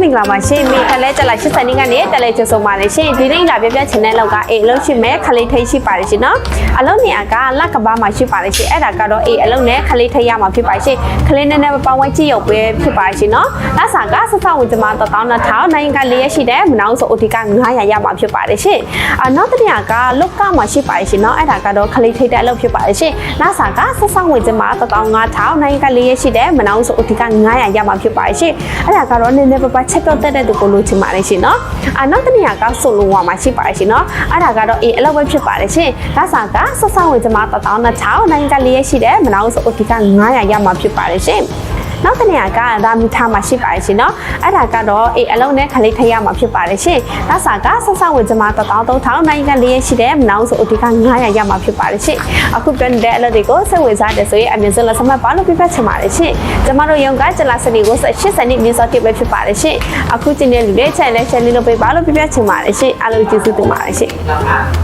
မင်္ဂလာပါရှင်မိခလဲကြလာ80နှစ်ကနေတက်လဲချဆုံးပါလေရှင်ဒီနေ့လာပြပြချင်တဲ့လောက်ကအေးအလုပ်ရှိမဲ့ခလေးထိတ်ရှိပါတယ်ရှင်နော်အလုပ်နေရာကလက်ကဘာမှာရှိပါတယ်ရှင်အဲ့ဒါကတော့အေးအလုပ်နဲ့ခလေးထိတ်ရမှာဖြစ်ပါရှင်ခလေးနဲ့နဲ့ပေါင်းဝဲကြည့်ရုပ်ပဲဖြစ်ပါရှင်နော်လက်စာကဆက်ဆောက်ဝင်ကြမှာ12000နိုင်ကလေးရရှိတဲ့မနောင်းဆို OT က900ရမှာဖြစ်ပါတယ်ရှင်အနောက်တနေရာကလုတ်ကမှာရှိပါတယ်ရှင်နော်အဲ့ဒါကတော့ခလေးထိတ်တဲ့အလုပ်ဖြစ်ပါတယ်ရှင်လက်စာကဆက်ဆောက်ဝင်ကြမှာ15000နိုင်ကလေးရရှိတဲ့မနောင်းဆို OT က900ရမှာဖြစ်ပါတယ်ရှင်အဲ့ဒါကတော့နည်းနည်းပါးပါချက်တော့တက်တဲ့သူကိုလိုချင်ပါတယ်ရှင်နော်အနောက်တနေရာကဆိုလိုဝါမှာရှိပါတယ်ရှင်နော်အဲ့ဒါကတော့အေးအလုပ်ပဲဖြစ်ပါတယ်ရှင်လက်စာကဆက်ဆောက်ဝင်ကြမှာ12000နိုင်ကလေးရရှိတဲ့မနောင်းဆို OT က900ရမှာဖြစ်ပါတယ်ရှင် နောက်တစ်နေရာကဒါမီတာမှာရှိပါတယ်ရှင်နော်အဲ့ဒါကတော့အေးအလုံးနဲ့ခလေးထရမှာဖြစ်ပါတယ်ရှင်ဒါစာကဆက်ဆက်ဝင်ကျမ13000နိုင်ငံလေးရရှိတဲ့မနောင်ဆိုအဒီက900ရမှာဖြစ်ပါတယ်ရှင်အခုပြောနေတဲ့အလုပ်တွေကိုစိတ်ဝင်စားတယ်ဆိုရင်အမြင်ဆုံးလက်ဆောင်ပါလို့ပြပြချင်ပါတယ်ရှင်ကျမတို့ရုံကကျလာစနေကို80နှစ်မြေစောတိပဲဖြစ်ပါတယ်ရှင်အခုကျင်းတဲ့လူတွေ channel share လေးလုပ်ပေးပါလို့ပြပြချင်ပါတယ်ရှင်အားလုံးကျေးဇူးတင်ပါတယ်ရှင်